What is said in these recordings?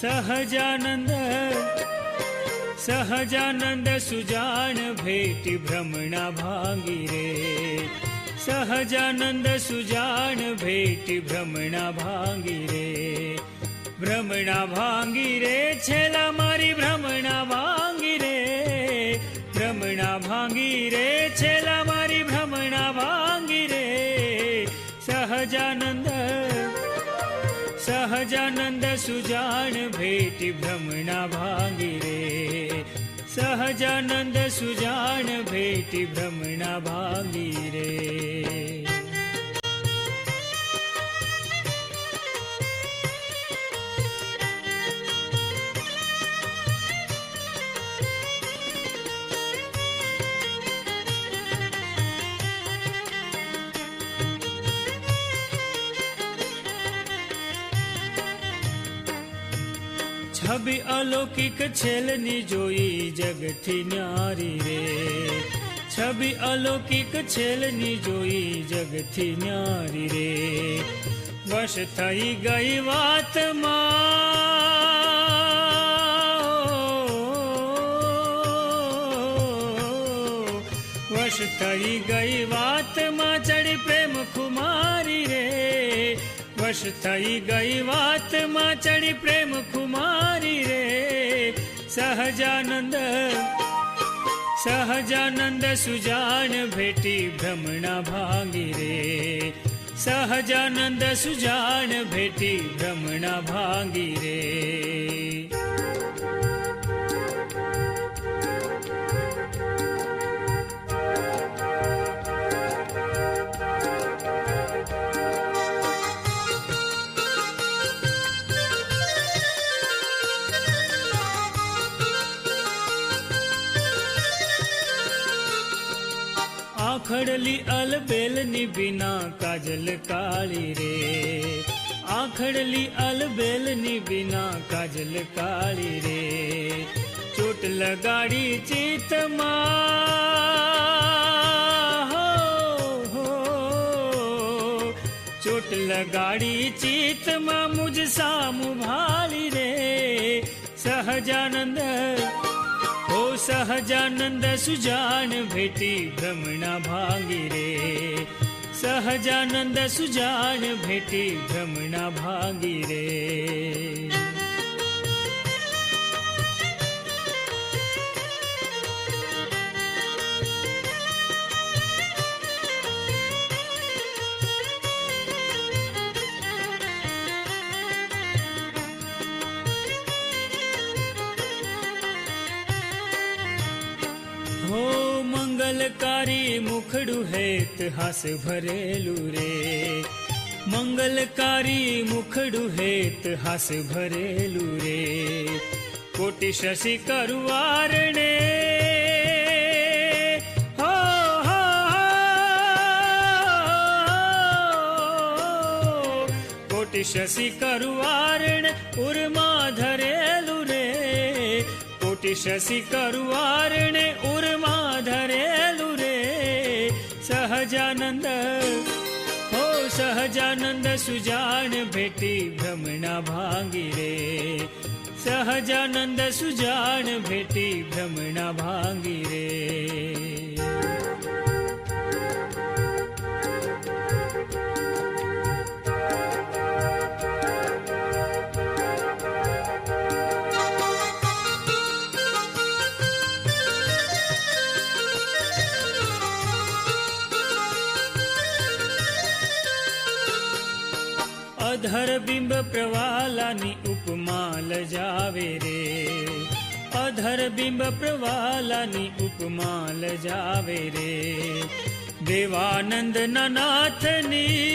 सहजानन्द सहजानन्द सुजान भेटि भ्रमणा भाङ्गिरे सहजानन्द सुजान भेटि भ्रमणा भाङ्गिरे भ्रमणा भाङ्गिरे छेला मारि भ्रमणा भाङ्गिरे भ्रमणा भाङ्गिरे छेला मारि भ्रमणा भाङ्गिरे सहजानन्द સહજાનંદ સુજાન ભેટી ભ્રમણા ભાંગી રે સહજાનંદ સુજાન ભેટી ભ્રમણા ભાંગી રે છબી અલૌકિક છેલની જોઈ જગથી ન્યારી રે છબી અલૌકિક છેલની જોઈ જગથી ન્યારી રે વશ થઈ ગઈ વાતમાં વશ થઈ ગઈ વાતમાં ચડી પ્રેમ ખુમારી રે વશ થઈ ગઈ વાતમાં ચડી પ્રેમ ખુમારી રે સહજાનંદ સહજાનંદ સુજાન ભેટી ભ્રમણા ભાંગી રે સહજાનંદ સુજાન ભેટી ભ્રમણા ભાંગી રે આખડલી અલબેલની બિના કાજલ કાળી રે. આખડલી અલબેલની બિના કાજલ કાળી રે. ચોટ લગાડી ચિતમાં. હો. ચોટ લગાડી ચિતમાં મુજ સામુ ભાળી રે. સહજાનંદ ओ सहजानन्द सुजानेटी भ्रमणा भागिरे। सहजानन्द सुजान सुजानेटी भ्रमणा भागीरे। મંગલકારી મુખડું હેત હાસ ભરેલું રે મંગલકારી મુખડું હેત હાસ ભરેલું રે કોટી શશી કરવારણે હો, હો, હો. કોટી શશી કરવારણ ઉર્મા ધરેલું રે કોટી શશી કરવારણે ઉર્મા ધરેલું રે સહજાનંદ હો સહજાનંદ સુજાન ભેટી ભ્રમણા ભાંગી રે સહજાનંદ સુજાન ભેટી ભ્રમણા ભાંગી રે અધર બિંબ પ્રવાલાની ઉપમા લજાવે રે અધર બિંબ પ્રવાલાની ઉપમા લજાવે રે દેવાનંદ નાથની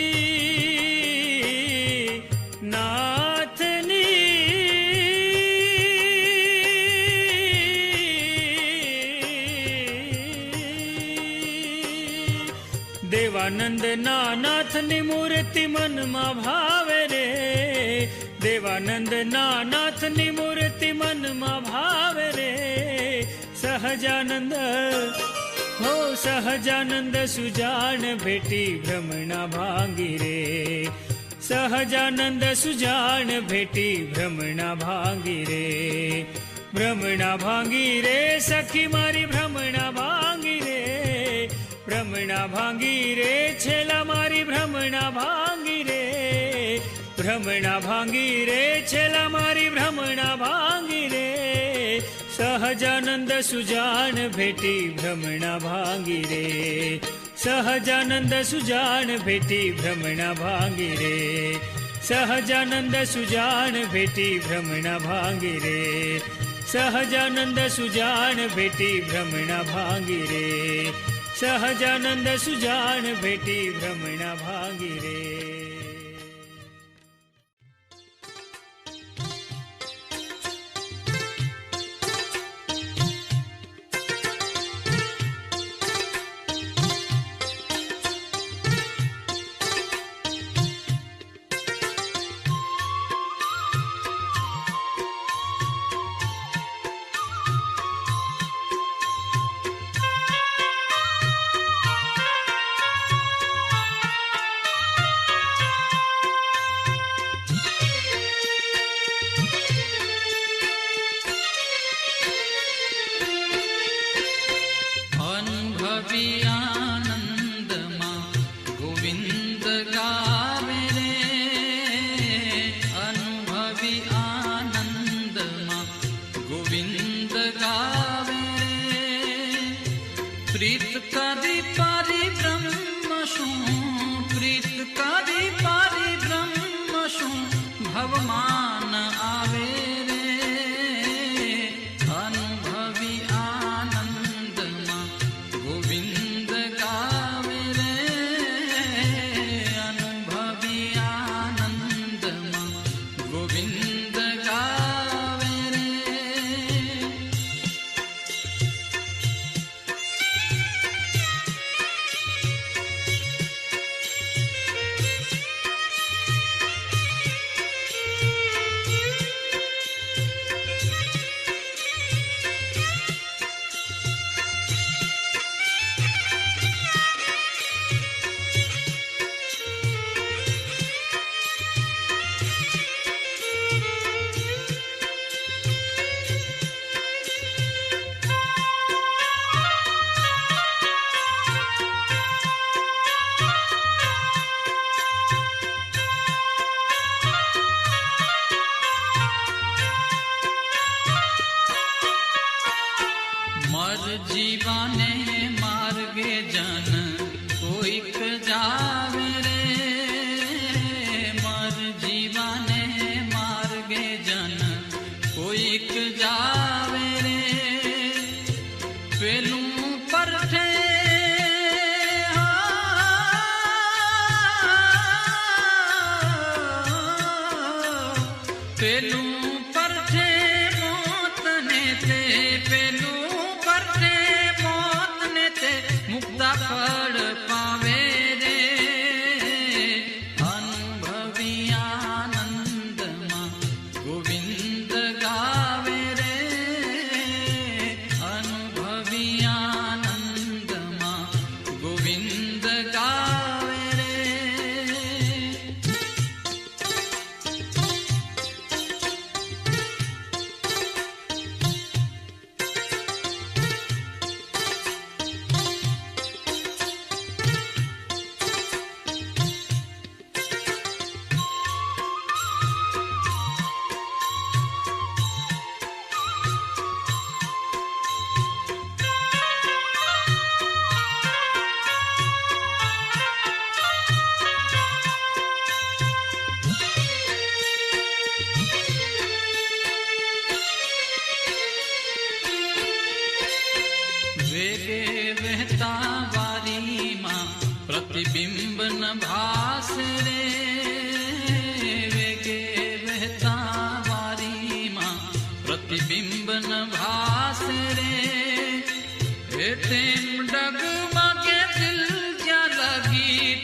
દેવાનંદ નાથની મૂર્તિ મનમાં ભાવે રે. દેવાનંદ નાનાથની મૂર્તિ મનમાં ભાવે રે. સહજાનંદ, હો સહજાનંદ સુજાન ભેટી ભ્રમણા ભાંગી રે. સહજાનંદ સુજાન ભેટી ભ્રમણા ભાંગી રે. ભ્રમણા ભાંગી રે, સખી મારી ભ્રમણા ભાંગી ભ્રમણા ભાંગી રે છેલા મારી ભ્રમણા ભાંગી રે. ભ્રમણા ભાંગી રે છેલા મારી ભ્રમણા ભાંગી રે. સહજાનંદ સુજાન ભેટી ભ્રમણા ભાંગી રે. સહજાનંદ સુજાન ભેટી ભ્રમણા ભાંગી રે. સહજાનંદ સુજાન ભેટી ભ્રમણા ભાંગી રે. સહજાનંદ સુજાન ભેટી ભ્રમણા ભાંગી રે. सहजानंद सुजान भेटी भागी रे चित्कादि पारिब्रह्मशुं भवमा। एक जा વેગે વહેતા વારીમાં પ્રતિબિંબ ન ભાસે રે વેગે વહેતા વારીમાં પ્રતિબિંબ ન ભાસે રે તેમ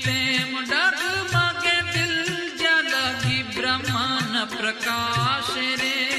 તેમ ડગમગે દિલ જ્યાં લગી બ્રહ્મન પ્રકાશ રે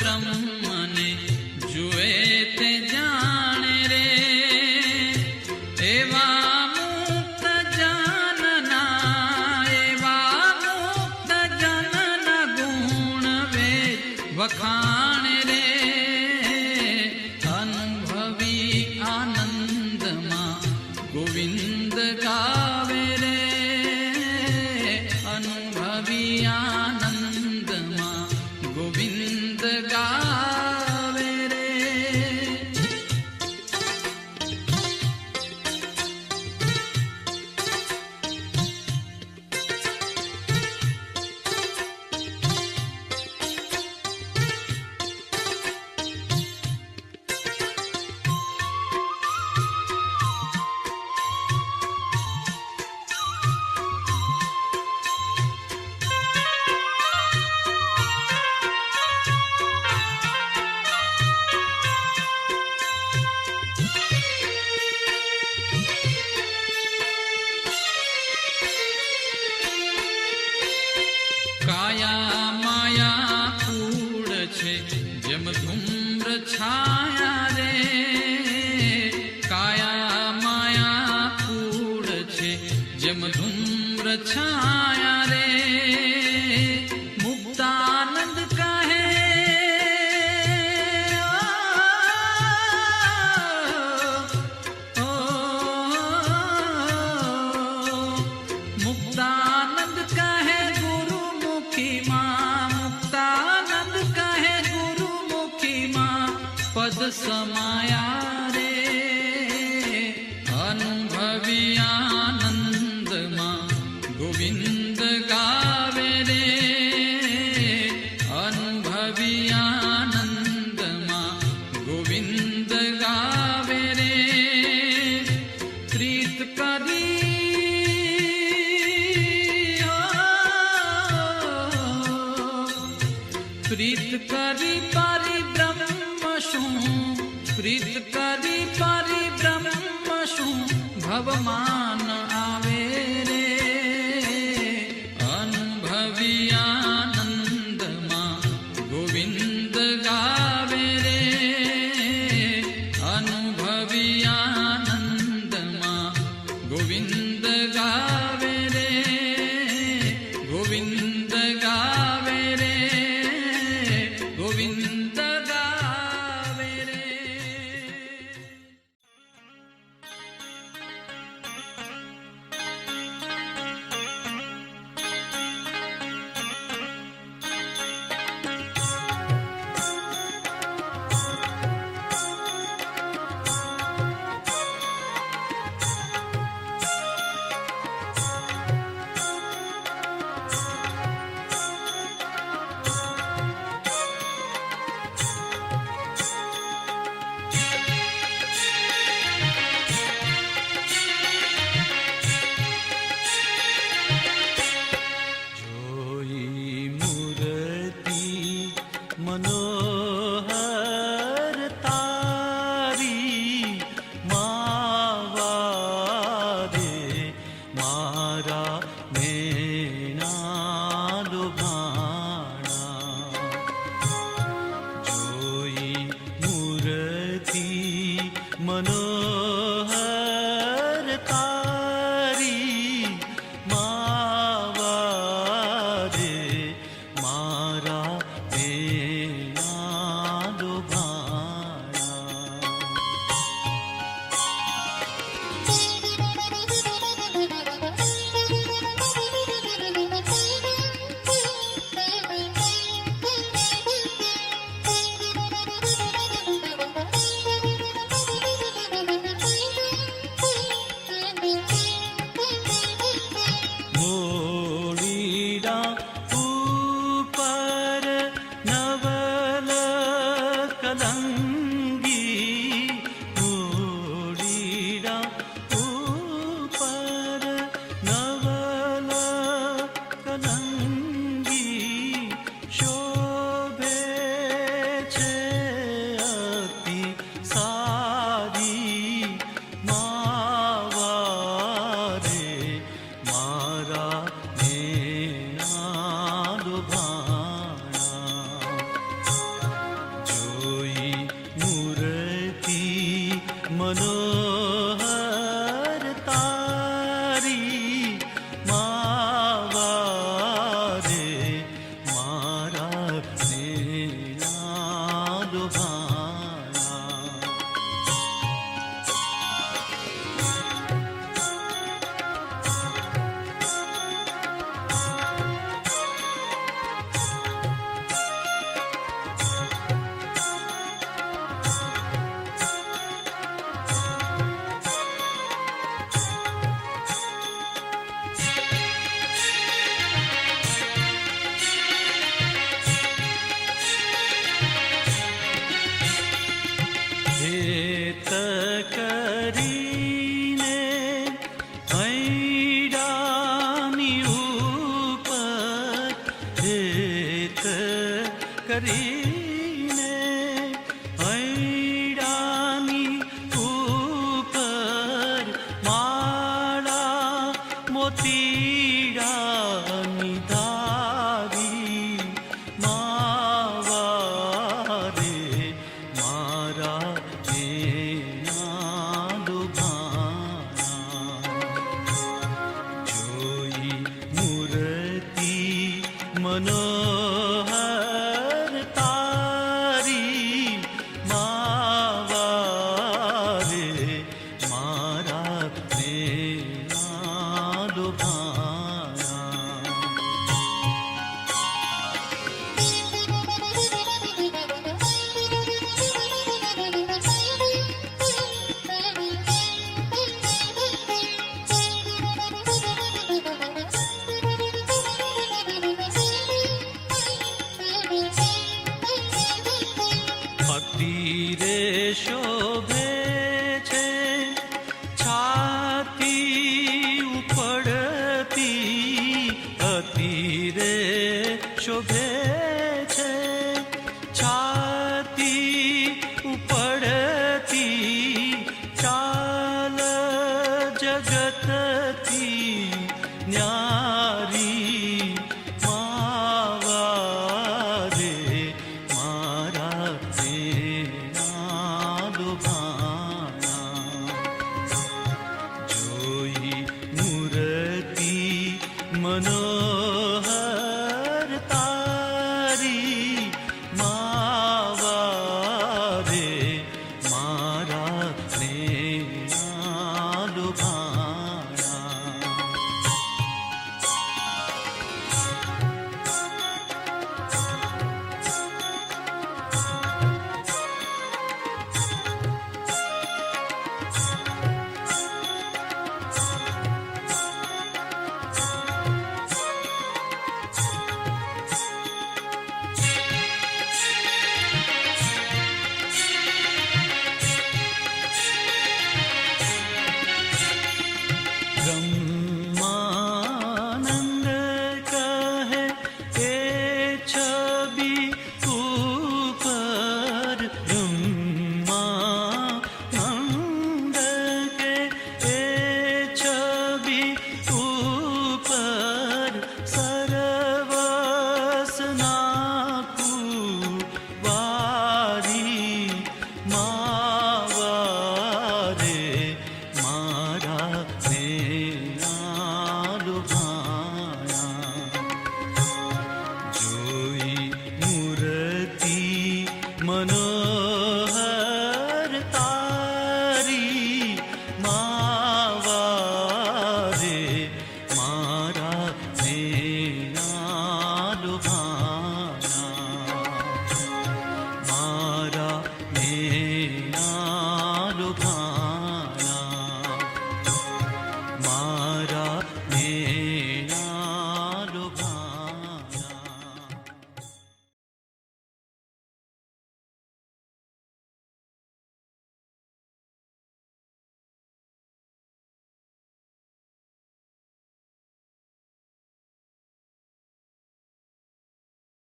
का छाया रे मुक्तानंद का है ओ, ओ, मुक्तानंद का है गुरुमुखी माँ मुक्तानंद का है गुरुमुखी माँ पद समाया মনৰ